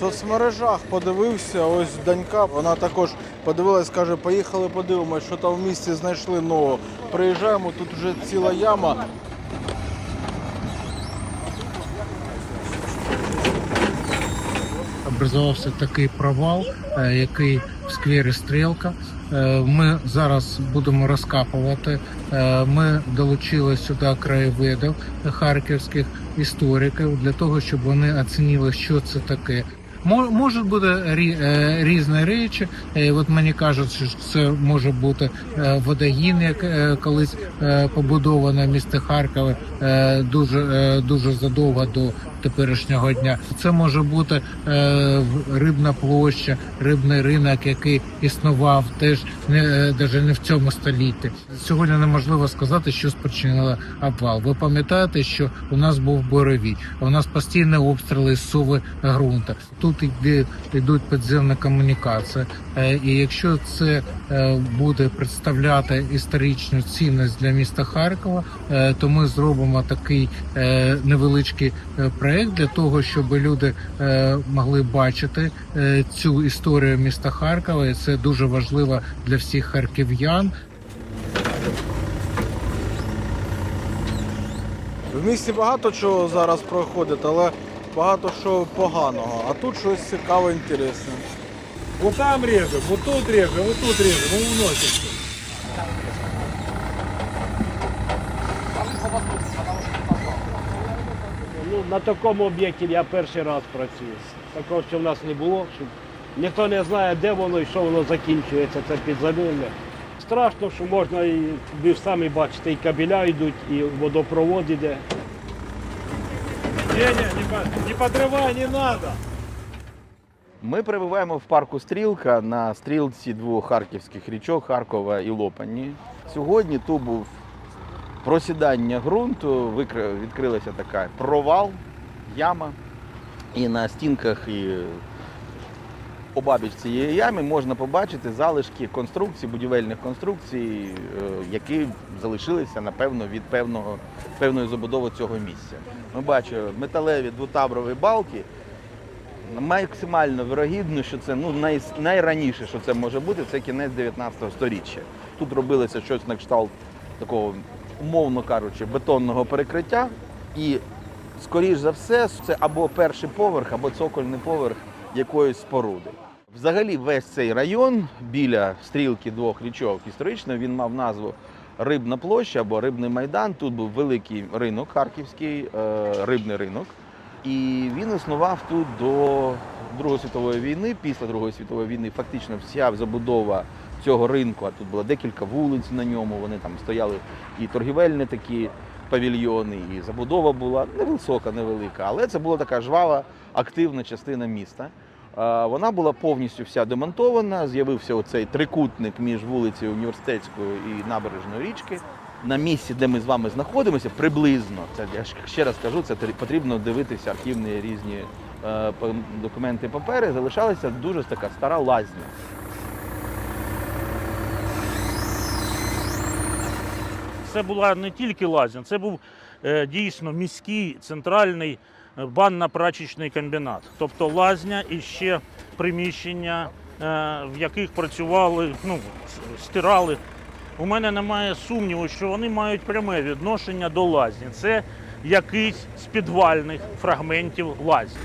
Соцмережах подивився, ось донька, вона також подивилась, каже, поїхали подивимось, що там в місті знайшли нового. Приїжджаємо, тут вже ціла яма. образувався такий провал, е, який в сквері Стрілка. Е, Ми зараз будемо розкапувати. Е, Ми долучили сюди краєвидів харківських істориків для того, щоб вони оцінили, що це таке. Мо- Можуть бути е, різні речі. Е, От мені кажуть, що це може бути е, водогін, як колись побудоване місто Харкове е, дуже дуже задовго до теперішнього дня. Це може бути рибна площа, рибний ринок, який існував теж не даже не в цьому столітті. Сьогодні неможливо сказати, що спричинило обвал. Ви пам'ятаєте, що у нас був боровій, у нас постійні обстріли з суви ґрунту. Тут іде йдуть підземні комунікації. Е, І якщо це е, буде представляти історичну цінність для міста Харкова, е, то ми зробимо такий невеличкий проект для того, щоб люди могли бачити цю історію міста Харкова. І це дуже важливо для всіх харків'ян. В місті багато чого зараз проходить, але багато що поганого. А тут щось цікаве, інтересне. Вот там режем, вот тут режем, вот тут режем, мы уносим. Ну, на такому об'єкті я перший раз працюю. Такого ще в нас не було. Щоб... Ніхто не знає, де воно і що воно закінчується, це підземелля. Страшно, що можна і ви ж самі бачите, і кабеля йдуть, і водопровод іде. Не, не, не, подрывай, не надо. Ми перебуваємо в парку Стрілка на стрілці двох харківських річок Харкова і Лопані. Сьогодні тут був просідання ґрунту, відкрилася така провал, яма. І на стінках і обабіч цієї ями можна побачити залишки конструкцій, будівельних конструкцій, е, які залишилися, напевно, від певного, певної забудови цього місця. Ми бачимо металеві двотаброві балки, Максимально вирогідно, що це ну, най, найраніше, що це може бути, це кінець 19 століття. Тут робилося щось на кшталт такого, умовно кажучи, бетонного перекриття. І, скоріш за все, це або перший поверх, або цокольний поверх якоїсь споруди. Взагалі, весь цей район біля стрілки двох річок історично він мав назву Рибна площа або Рибний майдан. Тут був великий ринок, харківський е, рибний ринок. І він існував тут до Другої світової війни. Після Другої світової війни фактично вся забудова цього ринку, а тут було декілька вулиць на ньому. Вони там стояли і торгівельні такі павільйони, і забудова була невисока, невелика, але це була така жвава, активна частина міста. Вона була повністю вся демонтована. З'явився оцей трикутник між вулицею Університетською і набережною річки. На місці, де ми з вами знаходимося, приблизно це я ще раз кажу, це потрібно дивитися архівні різні е, документи, папери. Залишалася дуже така стара лазня. Це була не тільки лазня, це був е, дійсно міський центральний банно-прачечний комбінат. Тобто лазня і ще приміщення, е, в яких працювали, ну, стирали. У мене немає сумніву, що вони мають пряме відношення до лазні. Це якийсь з підвальних фрагментів лазні.